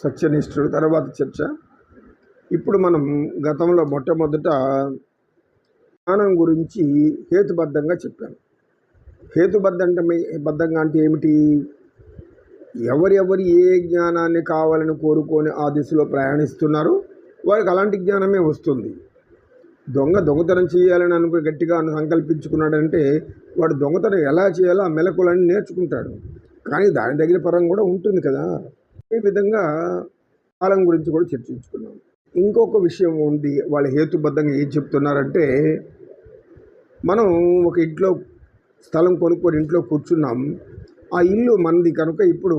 సత్యనిష్ఠుడు తర్వాత చర్చ. ఇప్పుడు మనం గతంలో మొట్టమొదట జ్ఞానం గురించి హేతుబద్ధంగా చెప్పాను హేతుబద్ధంగా బద్ధంగా అంటే ఏమిటి? ఎవరెవరు ఏ జ్ఞానాన్ని కావాలని కోరుకొని ఆ దిశలో ప్రయాణిస్తున్నారో వారికి అలాంటి జ్ఞానమే వస్తుంది. దొంగ దొంగతనం చేయాలని అనుకు గట్టిగా సంకల్పించుకున్నాడంటే వాడు దొంగతనం ఎలా చేయాలో ఆ మెలకులన్నీ నేర్చుకుంటాడు. కానీ దాని దగ్గర పరం కూడా ఉంటుంది కదా. ఈ విధంగా కాలం గురించి కూడా చర్చించుకున్నాం. ఇంకొక విషయం ఉంది వాళ్ళ హేతుబద్ధంగా ఏం చెప్తున్నారంటే మనం ఒక ఇంట్లో స్థలం కొనుక్కొని ఇంట్లో కూర్చున్నాం ఆ ఇల్లు మంది కనుక ఇప్పుడు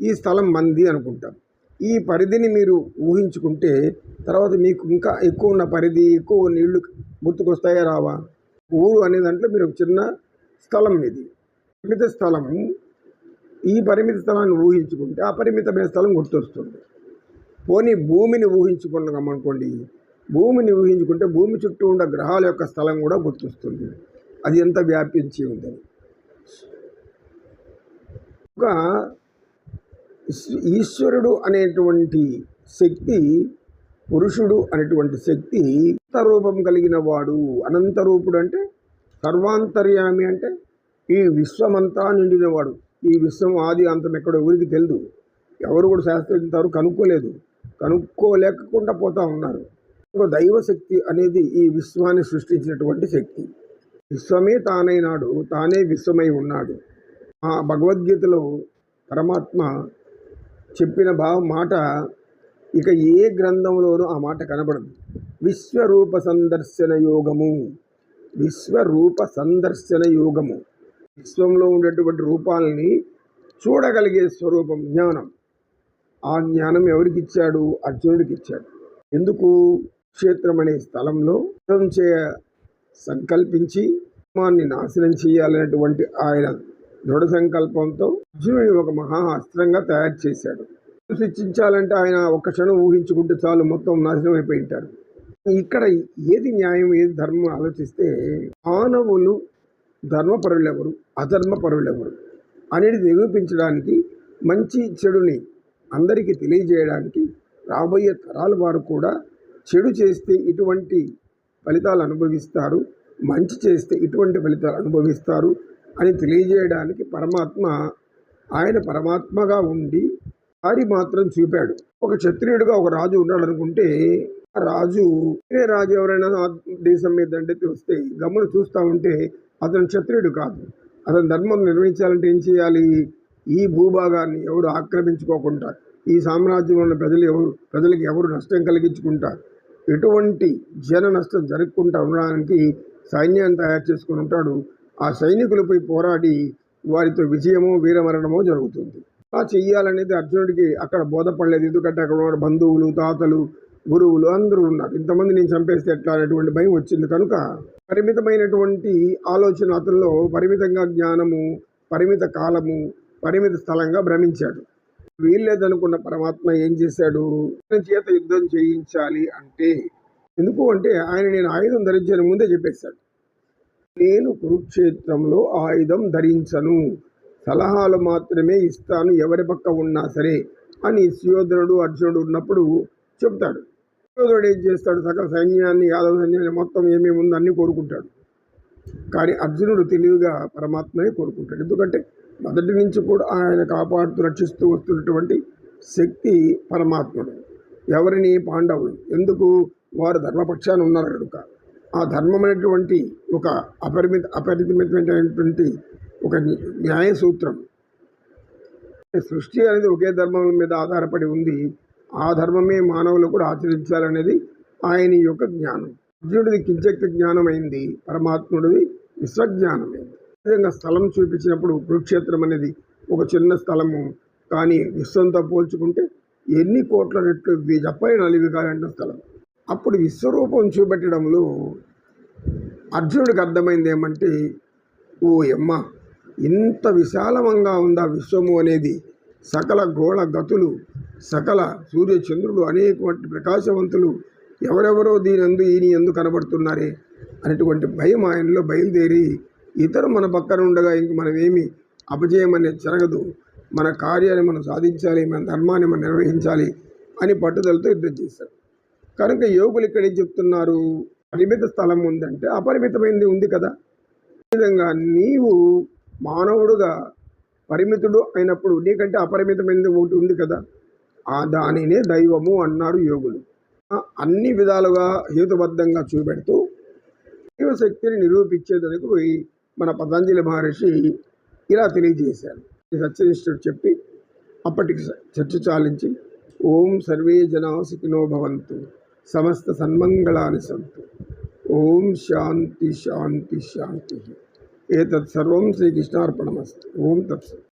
ఈ స్థలం మంది అనుకుంటాం ఈ పరిధిని మీరు ఊహించుకుంటే తర్వాత మీకు ఇంకా ఎక్కువ ఉన్న పరిధి ఎక్కువ ఉన్న ఇళ్ళు గుర్తుకొస్తాయా రావా? ఊరు అనే దాంట్లో మీరు ఒక చిన్న స్థలం ఇది మిగతా స్థలం ఈ పరిమిత స్థలాన్ని ఊహించుకుంటే ఆ పరిమితమైన స్థలం గుర్తొస్తుంది. పోనీ భూమిని ఊహించుకున్నాం అనుకోండి. భూమిని ఊహించుకుంటే భూమి చుట్టూ ఉన్న గ్రహాల యొక్క స్థలం కూడా గుర్తొస్తుంది. అది ఎంత వ్యాపించి ఉందని. ఒక ఈశ్వరుడు అనేటువంటి శక్తి పురుషుడు అనేటువంటి శక్తి రూపం కలిగిన వాడు. అనంత రూపుడు అంటే సర్వాంతర్యామి అంటే ఈ విశ్వమంతా నిండినవాడు. ఈ విశ్వం ఆది అంతం ఎక్కడో ఊరికి తెలియదు ఎవరు కూడా శాస్త్రవేత్తారు కనుక్కోలేదు. కనుక్కోలేకుండా పోతా ఉన్నారు. దైవశక్తి అనేది ఈ విశ్వాన్ని సృష్టించినటువంటి శక్తి. విశ్వమే తానైనాడు తానే విశ్వమై ఉన్నాడు. ఆ భగవద్గీతలో పరమాత్మ చెప్పిన భావ మాట ఇక ఏ గ్రంథంలోనూ ఆ మాట కనబడదు. విశ్వరూప సందర్శన యోగము. విశ్వరూప సందర్శన యోగము. విశ్వంలో ఉండేటువంటి రూపాలని చూడగలిగే స్వరూపం జ్ఞానం. ఆ జ్ఞానం ఎవరికి ఇచ్చాడు? అర్జునుడికి ఇచ్చాడు. ఎందుకు? క్షేత్రం అనే స్థలంలో యుద్ధం చేయ సంకల్పించి ధర్మాన్ని నాశనం చేయాలనేటువంటి ఆయన దృఢ సంకల్పంతో అర్జునుడిని ఒక మహా అస్త్రంగా తయారు చేశాడు. శిక్షించాలంటే ఆయన ఒక క్షణం ఊహించుకుంటే చాలు మొత్తం నాశనం అయిపోయి ఉంటారు. ఇక్కడ ఏది న్యాయం ఏది ధర్మం ఆలోచిస్తే మానవులు ధర్మపరులెవరు? అధర్మపరులెవరు? అనేది నిరూపించడానికి మంచి చెడుని అందరికీ తెలియజేయడానికి రాబోయే తరాల వారు కూడా చెడు చేస్తే ఇటువంటి ఫలితాలు అనుభవిస్తారు మంచి చేస్తే ఇటువంటి ఫలితాలు అనుభవిస్తారు అని తెలియజేయడానికి పరమాత్మ ఆయన పరమాత్మగా ఉండి దారి మాత్రం చూపాడు. ఒక క్షత్రియుడిగా ఒక రాజు ఉన్నాడు అనుకుంటే ఆ రాజు వేరే రాజు ఎవరైనా దేశం మీద అంటే వస్తే గమ్మున చూస్తూ ఉంటే అతను క్షత్రియుడు కాదు. అతను ధర్మం నిర్వహించాలంటే ఏం చేయాలి? ఈ భూభాగాన్ని ఎవరు ఆక్రమించుకోకుండా ఈ సామ్రాజ్యంలో ఉన్న ప్రజలు ఎవరు? ప్రజలకు ఎవరు నష్టం కలిగించుకుంటా ఎటువంటి జన నష్టం జరగకుండా ఉండడానికి సైన్యాన్ని తయారు చేసుకుని ఉంటాడు. ఆ సైనికులపై పోరాడి వారితో విజయమో వీరమరణమో జరుగుతుంది. అలా చెయ్యాలనేది అర్జునుడికి అక్కడ బోధపడలేదు. ఎందుకంటే అక్కడ ఉన్న బంధువులు తాతలు గురువులు అందరూ ఉన్నారు. ఇంతమంది నేను చంపేస్తే ఎట్లా అనేటువంటి భయం వచ్చింది. కనుక పరిమితమైనటువంటి ఆలోచన అతనిలో పరిమితంగా జ్ఞానము పరిమిత కాలము పరిమిత స్థలంగా భ్రమించాడు. వీల్లేదనుకున్న పరమాత్మ ఏం చేశాడు? చేత యుద్ధం చేయించాలి అంటే ఎందుకు అంటే ఆయన నేను ఆయుధం ధరించని ముందే చెప్పేశాడు. నేను కురుక్షేత్రంలో ఆయుధం ధరించను సలహాలు మాత్రమే ఇస్తాను ఎవరి పక్క ఉన్నా సరే అని సుయోధనుడు అర్జునుడు ఉన్నప్పుడు చెప్తాడు దుర్యోధనుడు ఏం చేస్తాడు? సకల సైన్యాన్ని యాదవ సైన్యాన్ని మొత్తం ఏమేమి ఉందో అన్నీ కోరుకుంటాడు. కానీ అర్జునుడు తెలివిగా పరమాత్మనే కోరుకుంటాడు. ఎందుకంటే మొదటి నుంచి కూడా ఆయన కాపాడుతూ రక్షిస్తూ వస్తున్నటువంటి శక్తి పరమాత్ముడు. ఎవరిని? పాండవులు. ఎందుకు? వారు ధర్మపక్షాన ఉన్నారు కనుక. ఆ ధర్మమైనటువంటి ఒక అపరిమిత అపరిమితమైనటువంటి ఒక న్యాయ సూత్రం సృష్టి అనేది ఒకే ధర్మం మీద ఆధారపడి ఉంది. ఆ ధర్మమే మానవులు కూడా ఆచరించాలనేది ఆయన యొక్క జ్ఞానం. అర్జునుడిది కించక్తి జ్ఞానమైంది పరమాత్ముడిది విశ్వజ్ఞానమైంది. విధంగా స్థలం చూపించినప్పుడు కురుక్షేత్రం అనేది ఒక చిన్న స్థలము కానీ విశ్వంతో పోల్చుకుంటే ఎన్ని కోట్ల రెట్లు ఇవి చెప్పని నలివి కాలంటే స్థలం. అప్పుడు విశ్వరూపం చూపెట్టడంలో అర్జునుడికి అర్థమైంది ఏమంటే ఓ యమ్మ ఇంత విశాలమంగా ఉందా విశ్వము? అనేది సకల గోళ గతులు సకల సూర్య చంద్రులు ప్రకాశవంతులు ఎవరెవరో దీని ఈయన ఎందు కనబడుతున్నారే అనేటువంటి భయం ఆయనలో బయలుదేరి ఇతరు మన పక్కన ఉండగా ఇంక మనం ఏమి అపజయం అనేది జరగదు మన కార్యాన్ని మనం సాధించాలి మన ధర్మాన్ని మనం నిర్వహించాలి అని పట్టుదలతో యుద్ధం చేశారు. కనుక యోగులు ఇక్కడ ఏం చెప్తున్నారు? పరిమిత స్థలం ఉందంటే అపరిమితమైనది ఉంది కదా. విధంగా నీవు మానవుడుగా పరిమితుడు అయినప్పుడు నీకంటే అపరిమితమైనది ఒకటి ఉంది కదా. దానినే దైవము అన్నారు యోగులు. అన్ని విధాలుగా హేతుబద్ధంగా చూపెడుతూ దైవశక్తిని నిరూపించేందుకు మన పతంజలి మహర్షి ఇలా తెలియజేశారు. సత్యనిష్ఠుడు చెప్పి అప్పటికి చర్చ చాలించి ఓం సర్వే జనా భవంతు సమస్త సన్మంగళాని సంతు. ఓం శాంతి శాంతి శాంతి. ఏతత్ సర్వం శ్రీకృష్ణార్పణమస్తు ఓం తత్సత్